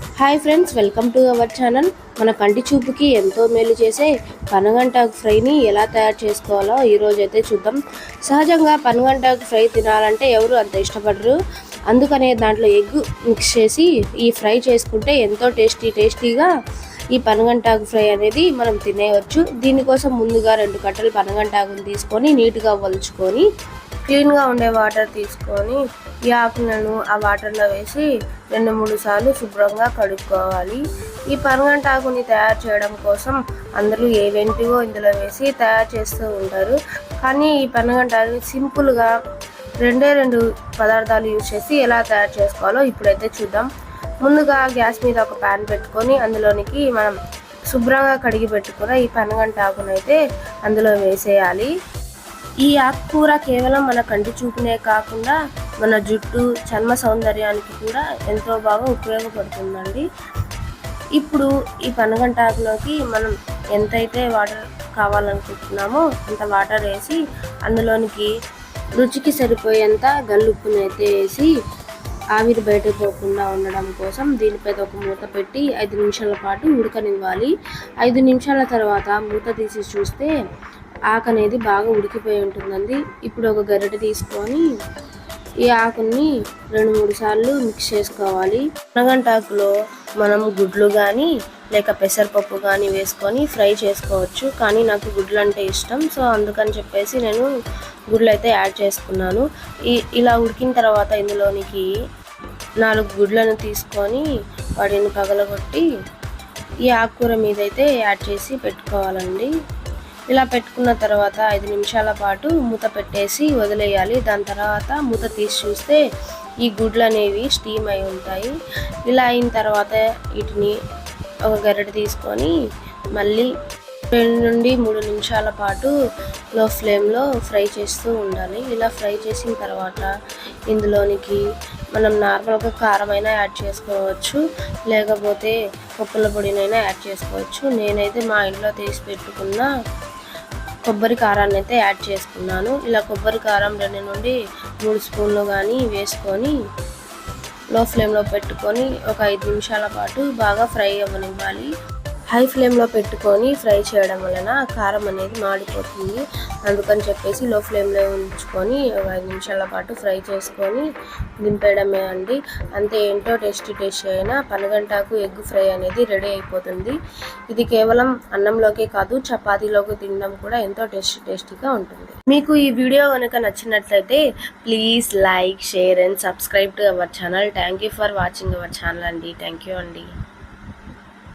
Hi friends welcome to our channel. మన కంటి చూపుకి ఎంతో మేలు చేసే పనగంటాకు ఫ్రైని ఎలా తయారు చేసుకోవాలో ఈరోజు అయితే చూద్దాం. సహజంగా పనగంటాకు ఫ్రై తినాలంటే ఎవరు అంత ఇష్టపడరు. అందుకనే దాంట్లో ఎగ్ మిక్స్ చేసి ఈ ఫ్రై చేసుకుంటే ఎంతో టేస్టీ టేస్టీగా ఈ పనగంటాకు ఫ్రై అనేది మనం తినేయవచ్చు దీనికోసం ముందుగా రెండు కట్టలు పనగంటాకుని తీసుకొని నీట్గా వలుచుకొని క్లీన్గా ఉండే వాటర్ తీసుకొని ఈ ఆకులను ఆ వాటర్లో వేసి రెండు మూడు సార్లు శుభ్రంగా కడుక్కోవాలి. ఈ పనగంటాకుని తయారు చేయడం కోసం అందరూ ఏవేంటివో ఇందులో వేసి తయారు చేస్తూ ఉంటారు. కానీ ఈ పనగంటాకుని సింపుల్గా రెండే రెండు పదార్థాలు యూజ్ చేసి ఎలా తయారు చేసుకోవాలో ఇప్పుడైతే చూద్దాం. ముందుగా గ్యాస్ మీద ఒక ప్యాన్ పెట్టుకొని అందులోనికి మనం శుభ్రంగా కడిగి పెట్టుకున్న ఈ పనగంటాకునైతే అందులో వేసేయాలి. ఈ ఆకుకూర కేవలం మన కంటి చూపునే కాకుండా మన జుట్టు చర్మ సౌందర్యానికి కూడా ఎంతో బాగా ఉపయోగపడుతుందండి. ఇప్పుడు ఈ పనగంటాకులోకి మనం ఎంతైతే వాటర్ కావాలనుకుంటున్నామో అంత వాటర్ వేసి అందులోనికి రుచికి సరిపోయేంత గల్లుప్పుని అయితే వేసి ఆవిరి బయటకు పోకుండా ఉండడం కోసం దీనిపై ఒక మూత పెట్టి ఐదు నిమిషాల పాటు ఉడకనివ్వాలి. ఐదు నిమిషాల తర్వాత మూత తీసి చూస్తే ఆకు అనేది బాగా ఉడికిపోయి ఉంటుందండి. ఇప్పుడు ఒక గరిటె తీసుకొని ఈ ఆకుని రెండు మూడు సార్లు మిక్స్ చేసుకోవాలి. ఆకులో మనం గుడ్లు కానీ లేక పెసరపప్పు కానీ వేసుకొని ఫ్రై చేసుకోవచ్చు. కానీ నాకు గుడ్లు అంటే ఇష్టం. సో అందుకని చెప్పేసి నేను గుడ్లు అయితే యాడ్ చేసుకున్నాను. ఈ ఇలా ఉడికిన తర్వాత ఇందులోనికి నాలుగు గుడ్లను తీసుకొని వాటిని పగలగొట్టి ఈ ఆకుకూర మీద అయితే యాడ్ చేసి పెట్టుకోవాలండి. ఇలా పెట్టుకున్న తర్వాత ఐదు నిమిషాల పాటు మూత పెట్టేసి వదిలేయాలి. దాని తర్వాత మూత తీసి చూస్తే ఈ గుడ్లు అనేవి స్టీమ్ అయి ఉంటాయి. ఇలా అయిన తర్వాత వీటిని ఒక గరిటె తీసుకొని మళ్ళీ రెండు నుండి మూడు నిమిషాల పాటు లో ఫ్లేమ్లో ఫ్రై చేస్తూ ఉండాలి. ఇలా ఫ్రై చేసిన తర్వాత ఇందులోనికి మనం నార్మల్గా కారమైనా యాడ్ చేసుకోవచ్చు. లేకపోతే పప్పుల పొడినైనా యాడ్ చేసుకోవచ్చు. నేనైతే మా ఇంట్లో తీసి పెట్టుకున్న కొబ్బరి కారాన్ని అయితే యాడ్ చేసుకున్నాను. ఇలా కొబ్బరి కారం రెండు నుండి మూడు స్పూన్లు కానీ వేసుకొని లో ఫ్లేమ్లో పెట్టుకొని ఒక ఐదు నిమిషాల పాటు బాగా ఫ్రై అవ్వనివ్వాలి. హై ఫ్లేమ్లో పెట్టుకొని ఫ్రై చేయడం వలన కారం అనేది మాడిపోతుంది. అందుకని చెప్పేసి లో ఫ్లేమ్లో ఉంచుకొని ఒక ఐదు నిమిషాల పాటు ఫ్రై చేసుకొని దింపేయడమే అండి. అంతే ఏంటో టేస్టీ టేస్టీ అయినా పనగంటాకు ఎగ్ ఫ్రై అనేది రెడీ అయిపోతుంది. ఇది కేవలం అన్నంలోకే కాదు చపాతీలోకి తినడం కూడా ఎంతో టేస్టీ టేస్టీగా ఉంటుంది. మీకు ఈ వీడియో కనుక నచ్చినట్లయితే please like share and subscribe to our channel. Thank you for watching our channel అండి. థ్యాంక్ యూ అండి.